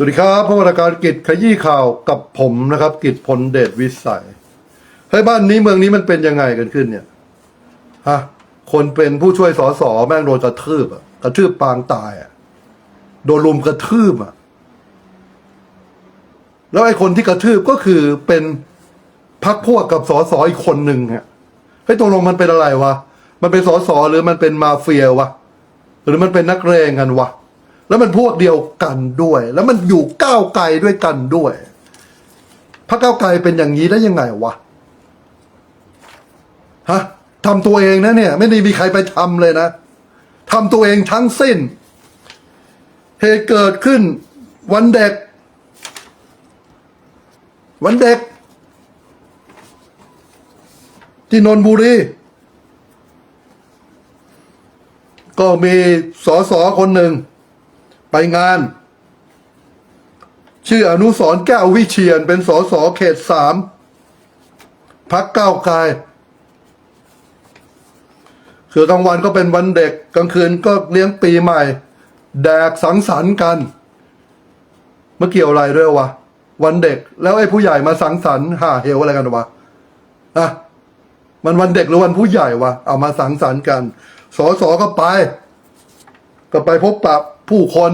สวัสดีครับพบกับราการกิจขยี้ข่าวกับผมนะครับ กิจพลเดชวิสัยเฮ้ยบ้านนี้เมืองนี้มันเป็นยังไงกันขึ้นเนี่ยฮะคนเป็นผู้ช่วยสอสอแม่งโดนกระทืบอะกระทืบปางตายอะโดนลุมกระทืบอะแล้วไอ้คนที่กระทืบก็คือเป็นพักพวกกับสอสออีกคนหนึ่งฮะเฮ้ยตกลงมันเป็นอะไรวะมันเป็นสอสอหรือมันเป็นมาเฟียวะหรือมันเป็นนักเรงกันวะ แล้วมันพวกเดียวกันด้วย แล้วมันอยู่ก้าวไกลด้วยกันด้วย พระก้าวไกลเป็นอย่างนี้ได้ยังไงวะฮะทำตัวเองนะเนี่ย ไม่ได้มีใครไปทำเลยนะทำตัวเองทั้งสิ้น เหตุเกิดขึ้น วันเด็ก วันเด็ก ที่นนทบุรีก็มีสอสอคนหนึ่ง ไปงาน ชื่ออนุสรแก้ววิเชียน เป็นสสเขตสามพักเก้าวไกลคือกลางวันก็เป็นวันเด็กกลางคืนก็เลี้ยงปีใหม่ แดกสังสรรค์กันเมื่อเกี่ยวอะไรด้วยวะวันเด็ก แล้วไอ้ผู้ใหญ่มาสังสรรค์ห่าเหวอะไรกันวะอะมันวันเด็กหรือวันผู้ใหญ่วะเอามาสังสรรค์กันสอสอก็ไป ก็ไปพบปะ ผู้คน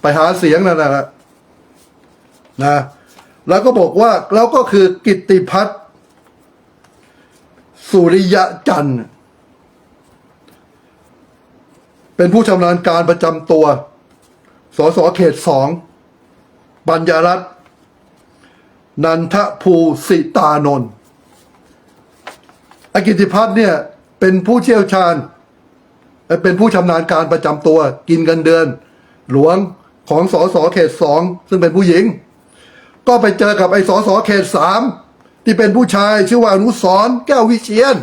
ไปหาเสียงนั่นแหละนะ แล้วก็บอกว่าแล้วก็คือกิติพัฒน์สุริยะจันทร์ เป็นผู้ชำนาญการประจำตัว สสเขตสอง บัญญารัตนันทภูสิตานนท์อกิตติพัฒน์เนี่ย เป็นผู้เชี่ยวชาญ เป็นผู้ชำนาญการประจำตัวกินเงินเดือน หลวงของสอสอเขตสองซึ่งเป็นผู้หญิง ก็ไปเจอกับไอ้สอสอเขตสามที่เป็นผู้ชายชื่อว่าอนุสรแก้ววิเชียน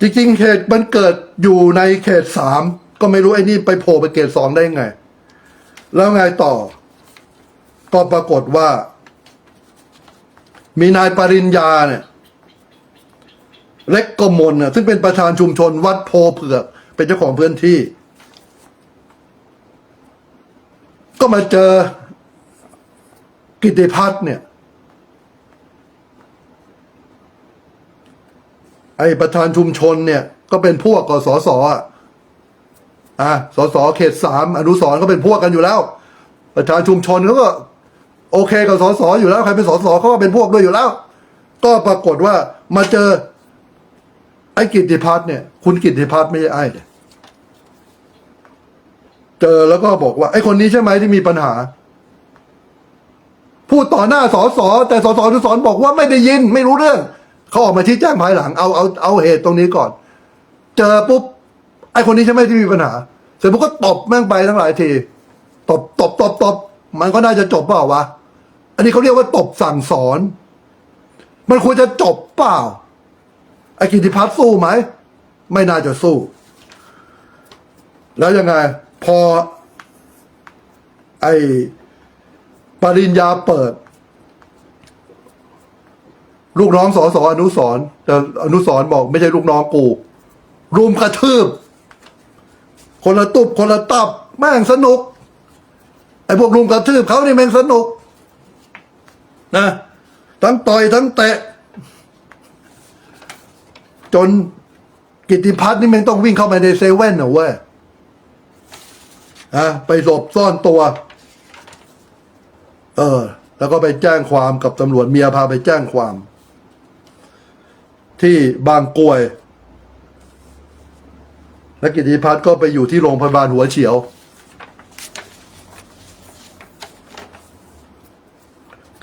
จริงๆเขตมันเกิดอยู่ในเขตสามก็ไม่รู้ไอ้นี่ไปโผล่ไปเขตสองได้ไง แล้วไงต่อ ก็ปรากฏว่า มีนายปริญญาเนี่ย เล็กกมลน่ะซึ่งเป็นประธานชุมชนวัดโพเผือก เป็นเจ้าของพื้นที่ ก็มาเจอกิติพัฒน์เนี่ย ไอ้ประธานชุมชนเนี่ย ก็เป็นพวกกสศอะอะสสเขตสามอนุสรก็เป็นพวกกันอยู่แล้ว ประธานชุมชนเขาก็ โอเคกับสสอยู่แล้วใครเป็นสสเขาก็เป็นพวกด้วยอยู่แล้ว ก็ปรากฏว่ามาเจอ ไอ้กิติพัฒน์เนี่ย คุณกิติพัฒน์ไม่ใช่ไอ้เนี่ยเจอแล้วก็บอกว่า ไอ้คนนี้ใช่ไหมที่มีปัญหา พูดต่อหน้าสอสอแต่สอสอทุสอนบอกว่าไม่ได้ยิน ไม่รู้เรื่อง เขาออกมาชี้แจงภายหลังเอาเอาเอาเหตุตรงนี้ก่อน เจอปุ๊บไอ้คนนี้ใช่ไหมที่มีปัญหา เสร็จปุ๊บก็ตบแม่งไปทั้งหลายทีตบตบตบตบมันก็น่าจะจบเปล่าวะ อันนี้เขาเรียกว่าตบสั่งสอน มันควรจะจบเปล่า ไอ้กิติพัฒน์สู้ไหม ไม่น่าจะสู้ แล้วยังไง พอ ไอ้ปริญญาเปิด ลูกน้องสอสออนุสรแต่อนุสรบอกไม่ใช่ลูกน้องกูรุมกระทืบ คนละตุบคนละตับ แม่งสนุก ไอ้พวกรุมกระทืบเขานี่แม่งสนุกนะทั้งต่อยทั้งเตะ จนกิติพัฒน์นี่ม่งต้องวิ่งเข้าไปในเซเว่นเหรอเว้ยอะไปหลบซ่อนตัว เออ แล้วก็ไปแจ้งความกับตำรวจเมียพาไปแจ้งความ ที่บางกรวย และกิติพัฒน์ก็ไปอยู่ที่โรงพยาบาลหัวเฉียว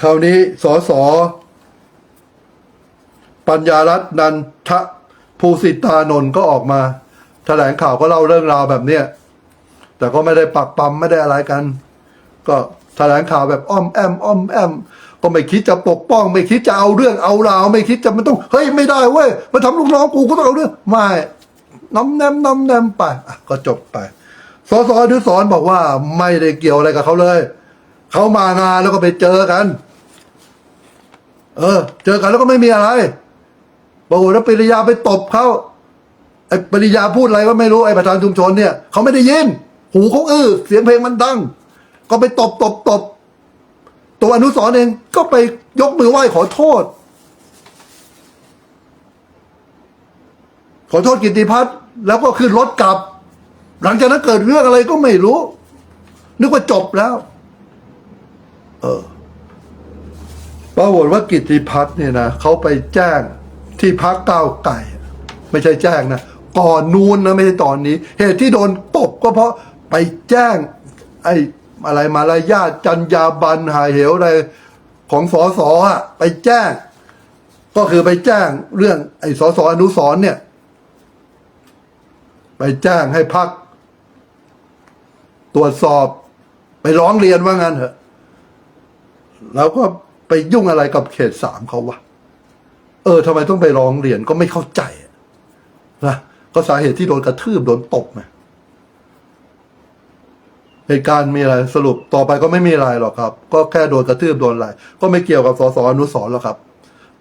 คราวนี้สอสอปัญญารัตน์นันท ภูสิตานนท์ก็ออกมาแถลงข่าวก็เล่าเรื่องราวแบบเนี้ยแต่ก็ไม่ได้ปักปั๊มไม่ได้อะไรกัน ก็แถลงข่าวแบบอ้อมแอมอ้อมแอมก็ไม่คิดจะปกป้อง ไม่คิดจะเอาเรื่องเอาราว ไม่คิดจะมันต้องเฮ้ยไม่ได้เว้ยมาทำลูกน้องกูก็ต้องเอาเรื่องไม่น้อมแนมน้อมแนมไปอะก็จบไปสสอนุสรณ์บอกว่าไม่ได้เกี่ยวอะไรกับเขาเลยเขามางานแล้วก็ไปเจอกัน เออ เจอกันแล้วก็ไม่มีอะไร บอกว่าแล้วปริยาไปตบเขาไอ้ปริยาพูดอะไรก็ไม่รู้ไอ้ประธานชุมชนเนี่ยเขาไม่ได้ยิน หูเขาอื้อเสียงเพลงมันดัง ก็ไปตบตบตบตัวอนุสรเองก็ไปยกมือไหว้ขอโทษ ขอโทษกิติพัฒน์แล้วก็ขึ้นรถกลับ หลังจากนั้นเกิดเรื่องอะไรก็ไม่รู้ นึกว่าจบแล้ว เออปรากฏว่ากิติพัฒน์เนี่ยนะเขาไปแจ้ง ที่พักก้าวไก่ ไม่ใช่แจ้งนะก่อนนู้นนะไม่ใช่ตอนนี้ เหตุที่โดนตบก็เพราะไปแจ้ง ไอ้อะไรมารยาจัญญาบันหายเหวอะไรของสอสอะไปแจ้ง ก็คือไปแจ้งเรื่อง ไอ้สอสออนุสรเนี่ย ไปแจ้งให้พัก ตรวจสอบ ไปร้องเรียนว่างั้นเถอะ แล้วก็ไปยุ่งอะไรกับเขตสามเขาวะ เออทำไมต้องไปร้องเรียนก็ไม่เข้าใจนะก็สาเหตุที่โดนกระทืบโดนตบไงเหตุการณ์มีอะไรสรุปต่อไปก็ไม่มีอะไรหรอกครับ ก็แค่โดนกระทืบโดนอะไรก็ไม่เกี่ยวกับสสอนุสรหรอกครับ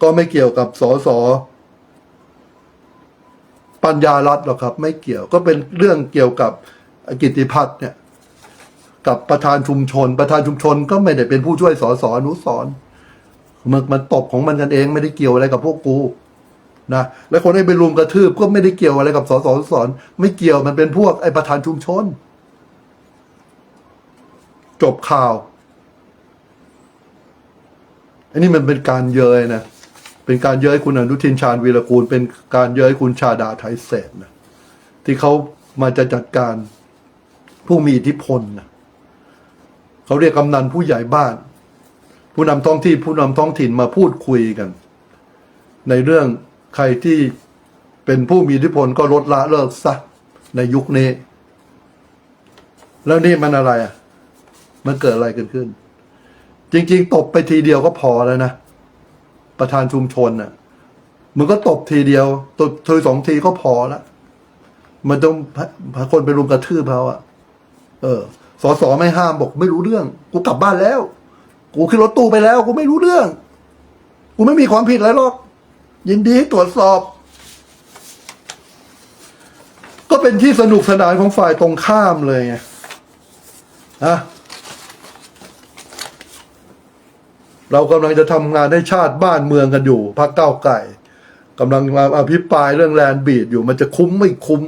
ก็ไม่เกี่ยวกับสสปัญญารัตหรอกครับ ไม่เกี่ยวก็เป็นเรื่องเกี่ยวกับกิติพัฒน์เนี่ย กับประธานชุมชน ประธานชุมชนก็ไม่ได้เป็นผู้ช่วยสสอนุสร์ มันมันตบของมันกันเองไม่ได้เกี่ยวอะไรกับพวกกูนะและคนให้ไปรุมกระทืบก็ไม่ได้เกี่ยวอะไรกับสสอนุสไม่เกี่ยวมันเป็นพวกไอ้ประธานชุมชน จบข่าว อันนี้มันเป็นการเยยนะเป็นการเย้ยคุณอนุทินชาญวีรกูล เป็นการเย้ยคุณชาดาไทยเศษนะที่เขามาจะจัดการผู้มีอิทธิพลนะเขาเรียกกำนันผู้ใหญ่บ้าน ผู้นำท้องที่ผู้นำท้องถิ่นมาพูดคุยกัน ในเรื่องใครที่เป็นผู้มีอิทธิพลก็ลดละเลิกซะในยุคนี้ แล้วนี่มันอะไรอะ มันเกิดอะไรกันขึ้น จริง ๆ ตบไปทีเดียวก็พอแล้วนะ ประธานชุมชนน่ะมึงก็ตบทีเดียวตบเธอสองทีก็พอละมันต้องพาคนไปรุมกระทืบเขาอะ เออสอสอไม่ห้ามบอกไม่รู้เรื่อง กูกลับบ้านแล้ว กูขึ้นรถตู้ไปแล้ว กูไม่รู้เรื่อง กูไม่มีความผิดอะไรหรอก ยินดีให้ตรวจสอบ ก็เป็นที่สนุกสนานของฝ่ายตรงข้ามเลยไงนะเรากำลังจะทำงานให้ชาติบ้านเมืองกันอยู่พักเก้าไก่กำลังมาอภิปรายเรื่องแลนด์บีดอยู่มันจะคุ้มไม่คุ้ม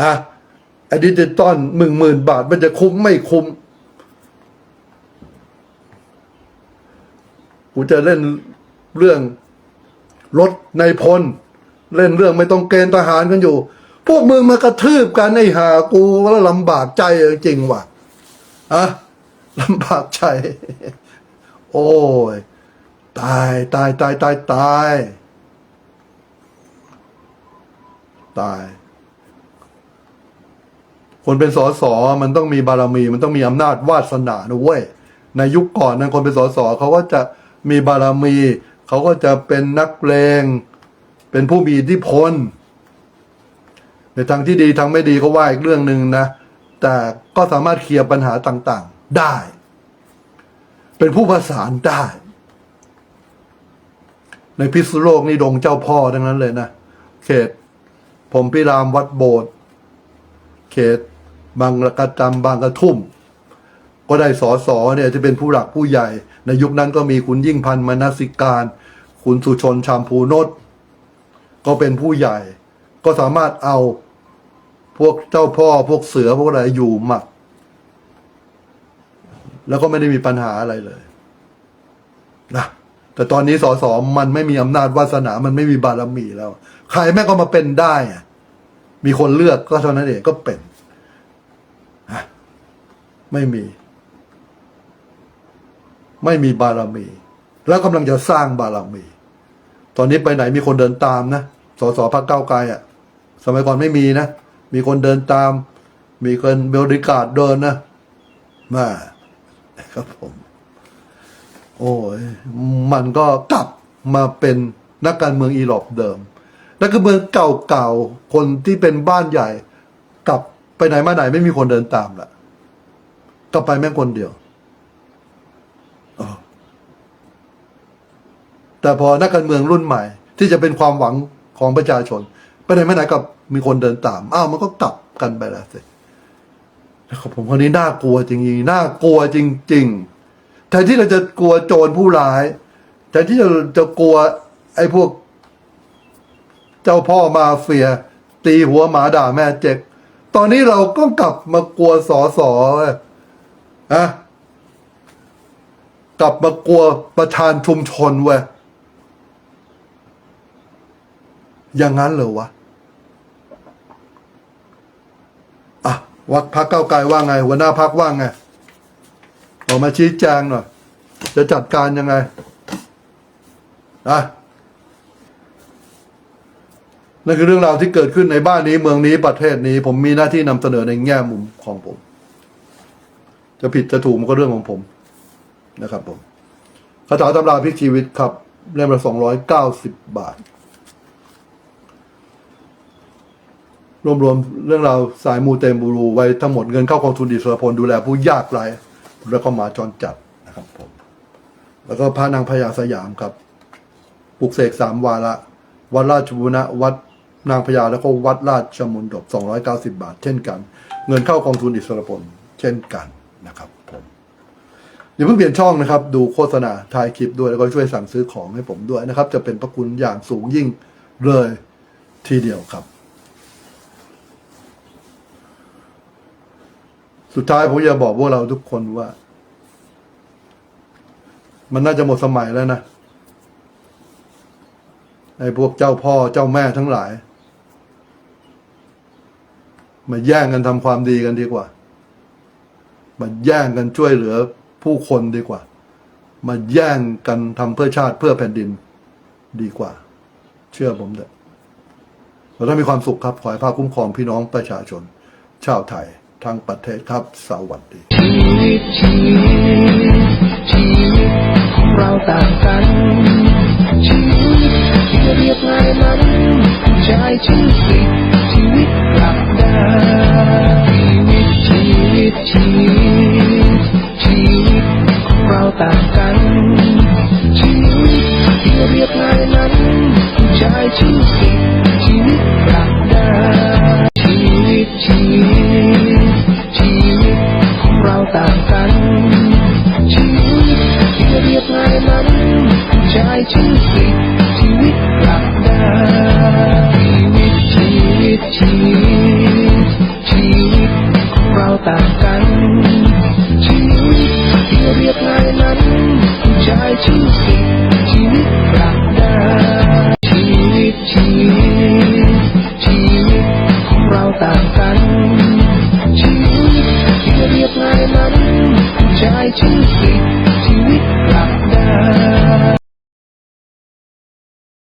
อะอดิจิตอลหมื่นหมื่นบาท มันจะคุ้มไม่คุ้ม กูจะเล่นเรื่องรถในพล เล่นเรื่องไม่ต้องเกณฑ์ทหารกันอยู่ พวกมึงมากระทืบกันไอ้หากูแล้วลำบากใจจริงว่ะอะลำบากใจ โอ้ย ตายตายตายตายตายตาย คนเป็นสอสอมันต้องมีบารมี มันต้องมีอำนาจวาสนานะเว้ย ในยุคก่อนนั้นคนเป็นสอสอเขาก็จะ มีบารมี เขาก็จะเป็นนักเลงเป็นผู้มีอิทธิพล ในทางที่ดีทางไม่ดีก็ว่าอีกเรื่องหนึ่งนะ แต่ก็สามารถเคลียร์ปัญหาต่างๆ ได้ เป็นผู้ประสานได้ ในพิษณุโลกนี่ดงเจ้าพ่อทั้งนั้นเลยนะ เขตผมพิรามวัดโบสถ์เขตบางกระจำบางกระทุ่ม ก็ได้สอสอเนี่ยที่เป็นผู้หลักผู้ใหญ่ ในยุคนั้นก็มีคุณยิ่งพันธ์มนสิการ คุณสุชนชามพูนศก็เป็นผู้ใหญ่ ก็สามารถเอาพวกเจ้าพ่อพวกเสือพวกอะไรอยู่หมัด แล้วก็ไม่ได้มีปัญหาอะไรเลยนะแต่ตอนนี้สอสอมันไม่มีอำนาจวาสนา มันไม่มีบารมีแล้ว ใครแม่ก็มาเป็นได้ มีคนเลือกก็เท่านั้นเองก็เป็น ไม่มี ไม่มีบารมี แล้วกำลังจะสร้างบารมี ตอนนี้ไปไหนมีคนเดินตามนะสสพักเก้าไกลอะ สมัยก่อนไม่มีนะ มีคนเดินตาม มีคนเบลดิการดเดินนะมาครับผม โอ้ยมันก็กลับมาเป็นนักการเมืองอีหลอบเดิมนักการเมืองเก่าๆคนที่เป็นบ้านใหญ่ กลับไปไหนมาไหนไม่มีคนเดินตามละกลับไปแม่งคนเดียวอ๋อ แต่พอนักการเมืองรุ่นใหม่ ที่จะเป็นความหวังของประชาชนไปไหนไมาไหนกับมีคนเดินตาม อ้าวมันก็กลับกันไปแล้วสินะครับผมคนนี้น่ากลัวจริงๆน่ากลัวจริง ๆ แทนที่เราจะกลัวโจรผู้ร้ายแทนที่เราจะกลัวไอ้พวก เจ้าพ่อมาเฟีย ตีหัวหมาด่าแม่เจ็ก ตอนนี้เราก็กลับมากลัวสอสอเว้ยฮะกลับมากลัวประธานชุมชนเว้ย อย่างนั้นเหรอวะอะวักพักเก้าไกลว่าไง หัวหน้าพักว่าไง ออกมาชี้แจงหน่อย จะจัดการยังไงอะนั่นคือเรื่องราวที่เกิดขึ้นในบ้านนี้เมืองนี้ประเทศนี้ ผมมีหน้าที่นำเสนอในแง่มุมของผม จะผิดจะถูกมันก็เรื่องของผมนะครับผมคาถาตำราพลิกชีวิตครับเล่มละสองร้อยเก้าสิบบาท รวมรวมเรื่องราวสายมูเตมูรูไว้ทั้งหมดเงินเข้ากองทุนดิสรพลดูแลผู้ยากไร้แล้วก็หมาจรจัดนะครับผมแล้วก็พระนางพญาสยามครับปลุกเสกสามวาระวัดราชบุรณะวัดนางพญาแล้วก็วัดราชมนดบ290 บาท เช่นกัน เงินเข้ากองทุนอิสรพลเช่นกันนะครับผมอย่าเพิ่งเปลี่ยนช่องนะครับ ดูโฆษณาถ่ายคลิปด้วยแล้วก็ช่วยสั่งซื้อของให้ผมด้วยนะครับ จะเป็นพระคุณอย่างสูงยิ่งเลยทีเดียวครับ สุดท้ายผมอยากบอกพวกเราทุกคนว่า มันน่าจะหมดสมัยแล้วนะไอ้พวกเจ้าพ่อเจ้าแม่ทั้งหลาย มาแย่งกันทำความดีกันดีกว่า มาแย่งกันช่วยเหลือผู้คนดีกว่า มาแย่งกันทำเพื่อชาติเพื่อแผ่นดินดีกว่า เชื่อผมเถอะเราต้องมีความสุขครับ ขอให้พระคุ้มครองพี่น้องประชาชน ชาวไทย ทั้งประเทศครับ สวัสดีชีวิตชีวิตชีวิตของเราต่างกันชีวิตที่เรียบง่ายนั้นใช้ชีวิตชีวิตกลับด้ชีวิตชีวิตชีวิตชีวิตของเราต่างกันชีวิตที่เรียบง่ายนั้นใช้ชีวิตชีวิตกลับ